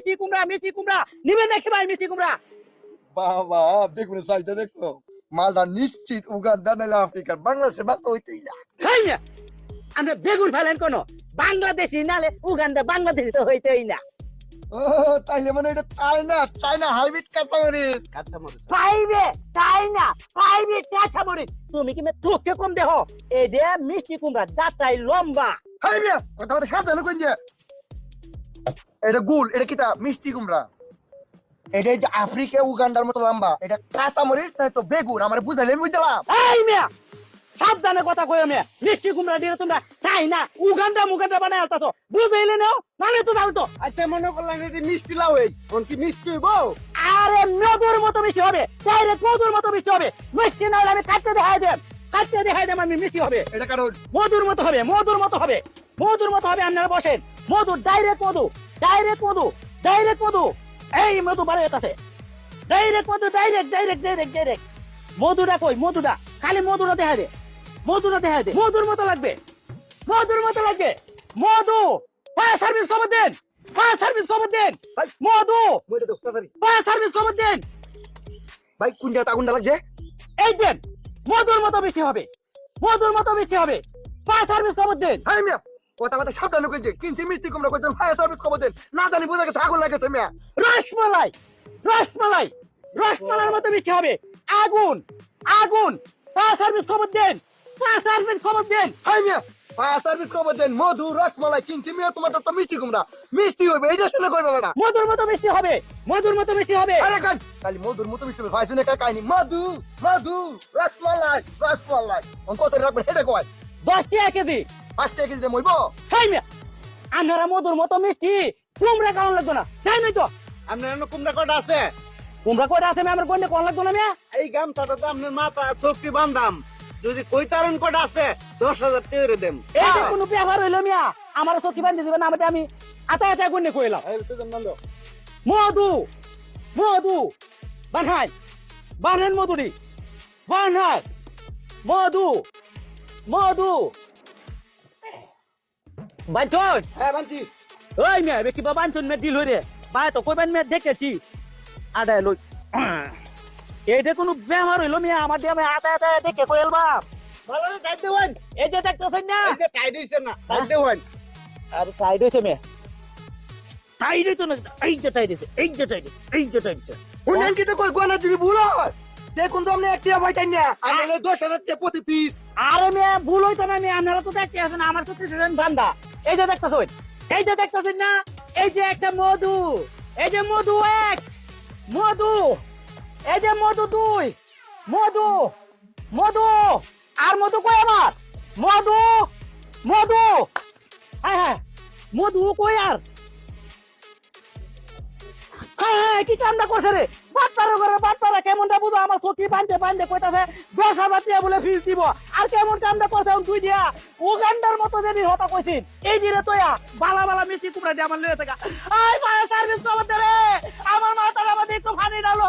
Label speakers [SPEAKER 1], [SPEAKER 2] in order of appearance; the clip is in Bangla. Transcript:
[SPEAKER 1] মিষ্টি কুমড়া মিষ্টি কুমড়া। নিবেন নাকি ভাই মিষ্টি কুমড়া?
[SPEAKER 2] বাবা বেগুনের সাইজটা দেখছ? মালটা নিশ্চিত উগান্ডা নাহলে আফ্রিকার বাংলাদেশে বাদ হইতেই না।
[SPEAKER 1] খাই না আমরা বেগুন ফেলেন কোন? বাংলাদেশি নালে উগান্ডা বাংলাদেশি তো হইতেই না।
[SPEAKER 2] ও তাইলে মানে এটা চায়না চায়না হাইব্রিড কাঁচামরিচ।
[SPEAKER 1] পাইবে তাই না পাইবে কাঁচা মরিচ তুমি কি মে চোখে কম দেহ? এই যে মিষ্টি কুমড়া যাত্রাই লম্বা।
[SPEAKER 2] হাই মিয়া কথা কথা সাবধানে কোন যে এটা গুল এটা কিটা মিষ্টি কুমড়া। এটা যে আফ্রিকা উগান্ডার মতো লম্বা। এটা কাঁচামরিচ নাই তো বেগুন আমার বুঝলাম।
[SPEAKER 1] এই মিয়া সাবধানে কথা কই মিয়া। মিষ্টি কুমড়া দিয়ে তোমরা চাই না উগান্ডা মুগান্ডা বানায় আলতাছো। বুঝাইলে নাও মানে তো দাও তো।
[SPEAKER 2] আচ্ছা মনে করলাম এটা মিষ্টি লাউ এই। কোন কি মিষ্টি হইব?
[SPEAKER 1] আরে মধুর মতো মিষ্টি হবে। মতো মিষ্টি হবে। মিষ্টি না হলে আমি কাটতে দেখাই দেব কাটতে দেখাই দেব আমি মিষ্টি হবে।
[SPEAKER 2] এটা কারণ?
[SPEAKER 1] মধুর মতো হবে মধুর মতো হবে মধুর মতো হবে আপনারা বসেন। মধু ডাইরেক্ট মধু ডাইরেক্ট মধু ডাইরেক্ট মধু। এই মধু বাড়ে আছে ডাইরেক্ট মধু ডাইরেক্ট ডাইরেক্ট ডাইরেক্ট ডাইরেক্ট মধুটা কই? মধুটা। খালি মধুটা দেখা দে। মধুটা দেখা দে। মধুর মতো লাগবে। মধুর মতো লাগবে। মধু ফায়ার সার্ভিস খবর দেন। ফায়ার সার্ভিস খবর দেন। মধু ফায়ার সার্ভিস খবর দেন।
[SPEAKER 2] ভাই কোনটা তাগুনটা লাগছে?
[SPEAKER 1] এই দেন। মধুর মতো বেশি হবে। মধুর মতো বেশি হবে। ফায়ার সার্ভিস খবর দেন।
[SPEAKER 2] হ্যাঁ মিয়া কথা কথা সাবধানে কোন যে কিন্তু মিষ্টি কুমড়া কইছেন ফায়ার সার্ভিস খবর দেন। না জানি বোঝা গেছে আগুন লাগেছে মিয়া।
[SPEAKER 1] রসমালাই রসমালাই রসমালাইর মতো মিষ্টি হবে। আগুন আগুন। ফায়ার সার্ভিস খবর দেন। ফায়ার সার্ভিস খবর দেন।
[SPEAKER 2] হ্যাঁ মিয়া ফায়ার সার্ভিস খবর দেন। মধু রসমালাই কিনছি মিয়া তোমার তো মিষ্টি কুমড়া। মিষ্টি হইবে এইটা শুনে কইবে না
[SPEAKER 1] মধুর মতো মিষ্টি হবে মধুর মতো মিষ্টি হবে।
[SPEAKER 2] আরে গান খালি মধুর মতো মিষ্টি হবে ভাইজনে কার কাহিনী। মধু মধু রসমালাই রসমালাই। কত রাখবেন হেডে কয়
[SPEAKER 1] দশ টাকা কেজি।
[SPEAKER 2] পাঁচ টাকা কেজি মইব
[SPEAKER 1] হাই মিয়া আপনারা মধুর মতো মিষ্টি কুমড়া খাওয়ান লাগতো না। তাই নাই তো।
[SPEAKER 3] আপনার কুমড়া কটা আছে?
[SPEAKER 1] কুমড়া কয়টা আছে আমার গন্ডে কোন লাগতো না মিয়া
[SPEAKER 3] এই গামছাটা তো আপনার মাথা চোখটি বান্ধাম যদি কইতারন কটা আছে দশ হাজার টাকা দেম।
[SPEAKER 1] এই যে কোনো ব্যবহার হইল মিয়া আমার চকি বান্ধি দিবেন আমাকে আমি আতা আতা গন্ডে কইলাম মধু মধু বানহাই বানহান মধুরি বানহাই মধু মধু। বাঞ্চন
[SPEAKER 2] হ্যাঁ বান্টি
[SPEAKER 1] ওই মে বেকি বা বাঞ্চন মে দিল রে বাই তো কইবেন মে দেখেছি। আদায় লই। এইটা কোনো ব্যবহার হইল মিয়া আমার দিয়ে আমি আতা আতা দেখে কইল বাপ
[SPEAKER 3] ভালো টাইট দেবেন
[SPEAKER 1] এই যে দেখতেছেন না?
[SPEAKER 3] এই যে টাইট হইছে না টাইট দেবেন
[SPEAKER 1] আরে টাইট হয়েছে মে টাইট হইতো না এই যে টাইট হয়েছে এই যে টাইট এই যে টাইট হয়েছে
[SPEAKER 2] উনান কি তো কই গোনা যদি ভুল হয়? দেখুন তো আপনি একটা ভাইটাই না আমি দশ হাজার টাকা প্রতি পিস
[SPEAKER 1] আরে মেয়ে ভুল হইতো না মেয়ে আপনারা তো দেখতে আছেন আমার তো কৃষ্ণ বান্দা। এই যে দেখতেছেন এই যে দেখতেছেন না এই যে একটা মধু এই যে মধু এক মধু। এই যে মধু তুই, মধু মধু, আর মধু কই আমার মধু মধু হ্যাঁ হ্যাঁ মধু কই আর? হ্যাঁ হ্যাঁ কি কামটা করছে রে? বাটপাড়া করে বাটপাড়া কেমনটা বুঝো? আমার বান্ধে কইতাছে দশ হাজার টাকা বলে ফিস দিব। আর কেমন কামটা করছে তুই দিয়া? উগান্ডার মতো যদি হতা কইছিস, এই দিনে তোয়া বালা বালা মিষ্টি কুমড়া দিয়ে আমার লয়ে থাকা। আই ফায়ার সার্ভিস খবর দে রে! আমার মাথার আমাদের একটু পানি ডালো